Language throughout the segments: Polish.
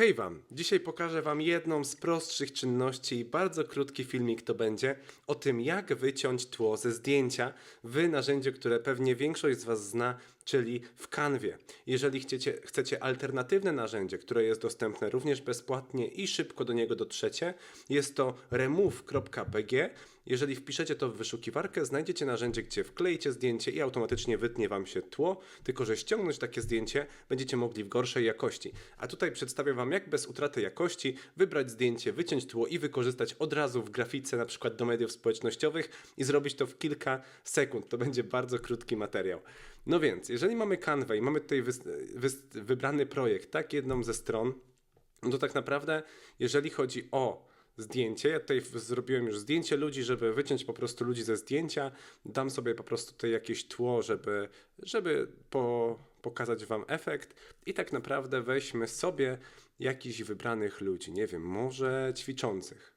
Hej Wam! Dzisiaj pokażę Wam jedną z prostszych czynności. Bardzo krótki filmik to będzie o tym, jak wyciąć tło ze zdjęcia w narzędziu, które pewnie większość z Was zna, czyli w Canwie. Jeżeli chcecie, chcecie alternatywne narzędzie, które jest dostępne również bezpłatnie i szybko do niego dotrzecie, jest to remove.pg. Jeżeli wpiszecie to w wyszukiwarkę, znajdziecie narzędzie, gdzie wkleicie zdjęcie i automatycznie wytnie Wam się tło, tylko że ściągnąć takie zdjęcie będziecie mogli w gorszej jakości. A tutaj przedstawię Wam, jak bez utraty jakości wybrać zdjęcie, wyciąć tło i wykorzystać od razu w grafice, na przykład do mediów społecznościowych i zrobić to w kilka sekund. To będzie bardzo krótki materiał. No więc, jeżeli mamy Canva i mamy tutaj wys- wys- wybrany projekt, tak, jedną ze stron, no to tak naprawdę, jeżeli chodzi o zdjęcie, ja tutaj zrobiłem już zdjęcie ludzi, żeby wyciąć po prostu ludzi ze zdjęcia, dam sobie po prostu tutaj jakieś tło, żeby, żeby po, pokazać Wam efekt i tak naprawdę weźmy sobie jakichś wybranych ludzi, nie wiem, może ćwiczących,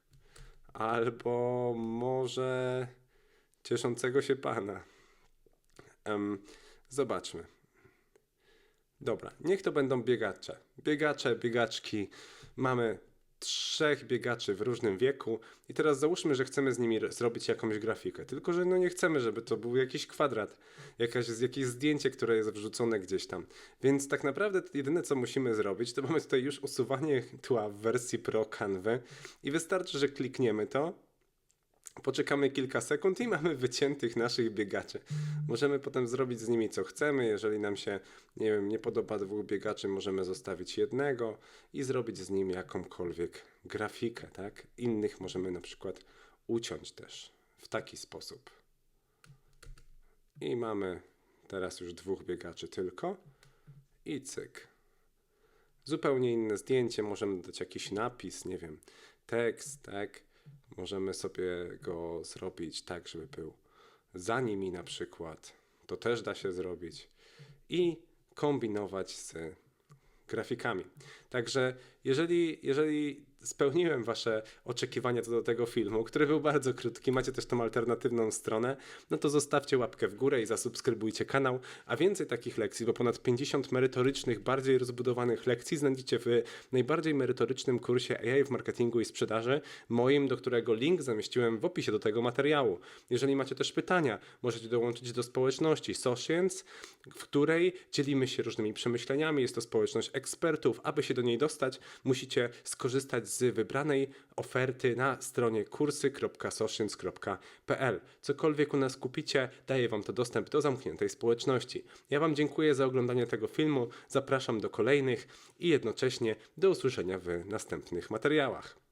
albo może cieszącego się Pana. Em, zobaczmy. Dobra, niech to będą biegacze. Biegacze, biegaczki. Mamy trzech biegaczy w różnym wieku i teraz załóżmy, że chcemy z nimi ro- zrobić jakąś grafikę. Tylko, że no nie chcemy, żeby to był jakiś kwadrat, jakaś, jakieś zdjęcie, które jest wrzucone gdzieś tam. Więc tak naprawdę jedyne, co musimy zrobić, to mamy tutaj już usuwanie tła w wersji Pro Canvy i wystarczy, że klikniemy to, Poczekamy kilka sekund i mamy wyciętych naszych biegaczy. Możemy potem zrobić z nimi co chcemy. Jeżeli nam się, nie wiem, nie podoba dwóch biegaczy, możemy zostawić jednego i zrobić z nim jakąkolwiek grafikę, tak? Innych możemy na przykład uciąć też w taki sposób. I mamy teraz już dwóch biegaczy tylko i cyk. Zupełnie inne zdjęcie, możemy dać jakiś napis, nie wiem, tekst, tak? Możemy sobie go zrobić tak, żeby był za nimi na przykład. To też da się zrobić. I kombinować z grafikami. Także jeżeli, jeżeli spełniłem Wasze oczekiwania co do tego filmu, który był bardzo krótki, macie też tą alternatywną stronę, no to zostawcie łapkę w górę i zasubskrybujcie kanał, a więcej takich lekcji, bo ponad 50 merytorycznych, bardziej rozbudowanych lekcji znajdziecie w najbardziej merytorycznym kursie AI w marketingu i sprzedaży, moim, do którego link zamieściłem w opisie do tego materiału. Jeżeli macie też pytania, możecie dołączyć do społeczności Socience, w której dzielimy się różnymi przemyśleniami. Jest to społeczność ekspertów. Aby się do niej dostać, musicie skorzystać z wybranej oferty na stronie kursy.socience.pl. Cokolwiek u nas kupicie, daje Wam to dostęp do zamkniętej społeczności. Ja Wam dziękuję za oglądanie tego filmu, zapraszam do kolejnych i jednocześnie do usłyszenia w następnych materiałach.